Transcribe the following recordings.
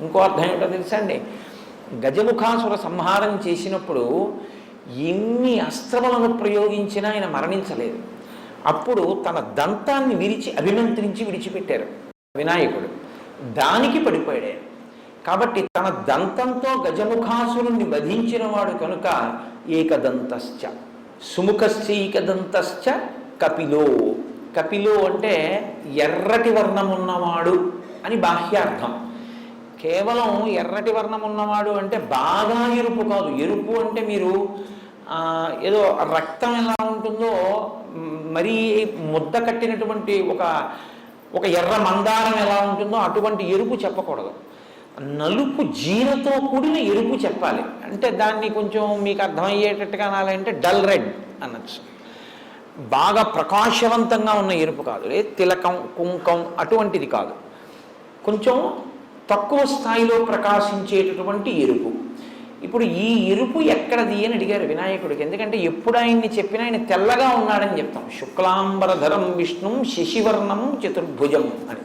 ఇంకో అర్థం ఏంటో తెలుసా అండి గజముఖాసుర సంహారం చేసినప్పుడు ఎన్ని అస్త్రములను ప్రయోగించినా ఆయన మరణించలేదు. అప్పుడు తన దంతాన్ని విరిచి అభిమంత్రించి విడిచిపెట్టారు వినాయకుడు. దానికి పడిపోయాడు. కాబట్టి తన దంతంతో గజముఖాసురుణ్ణి వధించిన వాడు కనుక ఏకదంతశ్చ సుముఖశ్చైకదంతశ్చ కపిలో. కపిలో అంటే ఎర్రటి వర్ణం ఉన్నవాడు అని బాహ్యార్థం. కేవలం ఎర్రటి వర్ణం ఉన్నవాడు అంటే బాగా ఎరుపు కాదు. ఎరుపు అంటే మీరు ఏదో రక్తం ఎలా ఉంటుందో మరీ ముద్ద కట్టినటువంటి ఒక ఒక ఎర్ర మందారం ఎలా ఉంటుందో అటువంటి ఎరుపు చెప్పకూడదు. నలుపు జీరతో కూడిన ఎరుపు చెప్పాలి. అంటే దాన్ని కొంచెం మీకు అర్థమయ్యేటట్టుగా అనాలంటే డల్ రెడ్ అనొచ్చు. బాగా ప్రకాశవంతంగా ఉన్న ఎరుపు కాదు. తిలకం కుంకం అటువంటిది కాదు. కొంచెం తక్కువ స్థాయిలో ప్రకాశించేటటువంటి ఎరుపు. ఇప్పుడు ఈ ఎరుపు ఎక్కడది అని అడిగారు వినాయకుడికి. ఎందుకంటే ఎప్పుడు ఆయన్ని చెప్పినా ఆయన తెల్లగా ఉన్నాడని చెప్తాం. శుక్లాంబరధరం విష్ణుం శశివర్ణం చతుర్భుజం అని.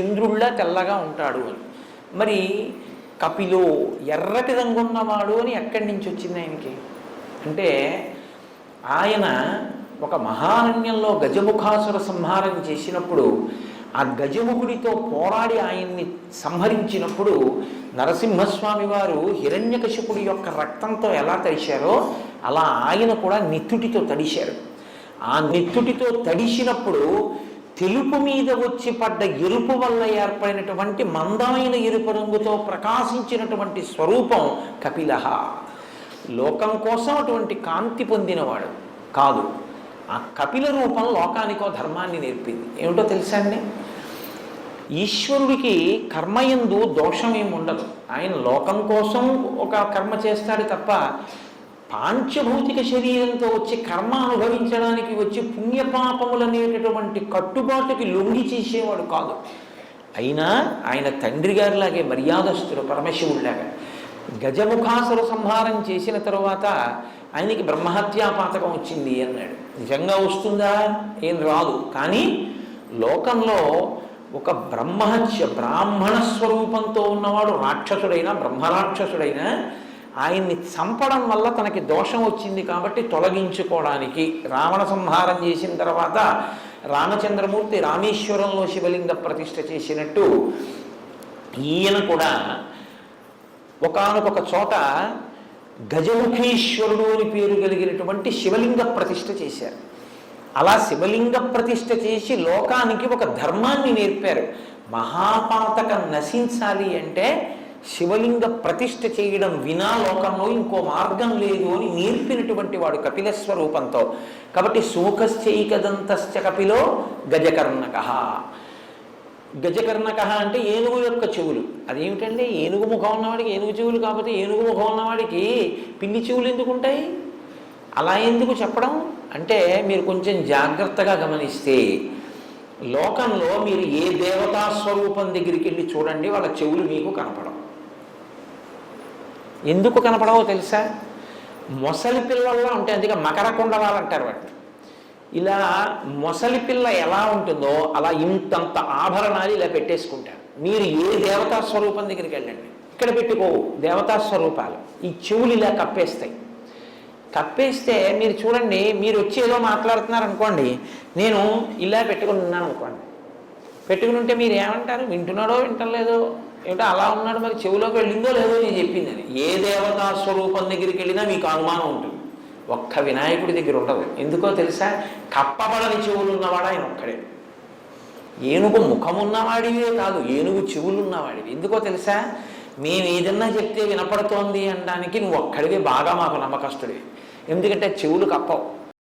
చంద్రుళ్ళ తెల్లగా ఉంటాడు అని. మరి కపిలో ఎర్రటి రంగున్నవాడు అని ఎక్కడి నుంచి వచ్చింది ఆయనకి? అంటే ఆయన ఒక మహారణ్యంలో గజముఖాసుర సంహారం చేసినప్పుడు ఆ గజముఖుడితో పోరాడి ఆయన్ని సంహరించినప్పుడు నరసింహస్వామి వారు హిరణ్యకశిపుడి యొక్క రక్తంతో ఎలా తడిశారో అలా ఆయన కూడా నిత్తుటితో తడిశారు. ఆ నిత్తుటితో తడిసినప్పుడు తెలుపు మీద వచ్చి పడ్డ ఎరుపు వల్ల ఏర్పడినటువంటి మందమైన ఎరుపు రంగుతో ప్రకాశించినటువంటి స్వరూపం కపిలహ. లోకం కోసం అటువంటి కాంతి పొందినవాడు కాదు. ఆ కపిల రూపం లోకానికో ధర్మాన్ని నేర్పింది. ఏమిటో తెలుసా అండి? ఈశ్వరుడికి కర్మయందు దోషం ఏమి ఉండదు. ఆయన లోకం కోసం ఒక కర్మ చేస్తాడు తప్ప పాంచభౌతిక శరీరంతో వచ్చి కర్మ అనుభవించడానికి వచ్చి పుణ్యపాపములు అనేటటువంటి కట్టుబాటుకి లొంగి చేసేవాడు కాదు. అయినా ఆయన తండ్రి గారిలాగే మర్యాదస్తుడు పరమశివుడిలాగా. గజముఖాసుర సంహారం చేసిన తరువాత ఆయనకి బ్రహ్మహత్యాపాతకం వచ్చింది అన్నాడు. నిజంగా వస్తుందా? ఏం రాదు. కానీ లోకంలో ఒక బ్రహ్మహత్య బ్రాహ్మణ స్వరూపంతో ఉన్నవాడు రాక్షసుడైనా బ్రహ్మరాక్షసుడైనా ఆయన్ని చంపడం వల్ల తనకి దోషం వచ్చింది కాబట్టి తొలగించుకోవడానికి రావణ సంహారం చేసిన తర్వాత రామచంద్రమూర్తి రామేశ్వరంలో శివలింగ ప్రతిష్ఠ చేసినట్టు ఈయన కూడా ఒకానొక చోట గజముఖీశ్వరుడు అని పేరు కలిగినటువంటి శివలింగ ప్రతిష్ఠ చేశారు. అలా శివలింగ ప్రతిష్ఠ చేసి లోకానికి ఒక ధర్మాన్ని నేర్పారు. మహాపాతకం నశించాలి అంటే శివలింగ ప్రతిష్ఠ చేయడం వినా లోకంలో ఇంకో మార్గం లేదు అని నేర్పినటువంటి వాడు కపిల స్వరూపంతో. కాబట్టి శోకశ్చైకదంతశ్చ కపిలో గజకర్ణక. గజకర్ణక అంటే ఏనుగు యొక్క చెవులు. అదేమిటండి? ఏనుగు ముఖం ఉన్నవాడికి ఏనుగు చెవులు కాకపోతే ఏనుగు ముఖం ఉన్నవాడికి పిల్లి చెవులు ఎందుకు ఉంటాయి? అలా ఎందుకు చెప్పడం? అంటే మీరు కొంచెం జాగ్రత్తగా గమనిస్తే లోకంలో మీరు ఏ దేవతా స్వరూపం దగ్గరికి వెళ్ళి చూడండి వాళ్ళ చెవులు మీకు కనపడం ఎందుకు కనపడవో తెలుసా? మొసలి పిల్లల్లో ఉంటాయి. అందుకే మకర కుండలాలు అంటారు వాటిని. ఇలా మొసలి పిల్ల ఎలా ఉంటుందో అలా ఇంతంత ఆభరణాలు ఇలా పెట్టేసుకుంటారు. మీరు ఏ దేవతా స్వరూపం దగ్గరికి వెళ్ళండి. ఇక్కడ పెట్టుకోవు దేవతా స్వరూపాలు. ఈ చెవులు ఇలా కప్పేస్తాయి. కప్పేస్తే మీరు చూడండి మీరు వచ్చి ఏదో మాట్లాడుతున్నారు అనుకోండి నేను ఇలా పెట్టుకుని ఉన్నాను అనుకోండి. పెట్టుకుని ఉంటే మీరు ఏమంటారు? వింటున్నాడో వింటలేదో? ఏమిటో అలా ఉన్నాడు మరి చెవిలోకి వెళ్ళిందో లేదో నేను చెప్పింది అని ఏ దేవతా స్వరూపం దగ్గరికి వెళ్ళినా మీకు అనుమానం ఉంటుంది. ఒక్క వినాయకుడి దగ్గర ఉండదు ఎందుకో తెలుసా? కప్పబడని చెవులు ఉన్నవాడు ఆయన ఒక్కడే. ఏనుగు ముఖం ఉన్నవాడివే కాదు ఏనుగు చెవులు ఉన్నవాడివి. ఎందుకో తెలుసా? మేము ఏదన్నా చెప్తే వినపడుతోంది అనడానికి నువ్వు ఒక్కడివే బాగా మాకు నమ్మకస్తుడివి. ఎందుకంటే చెవులు కప్పవు.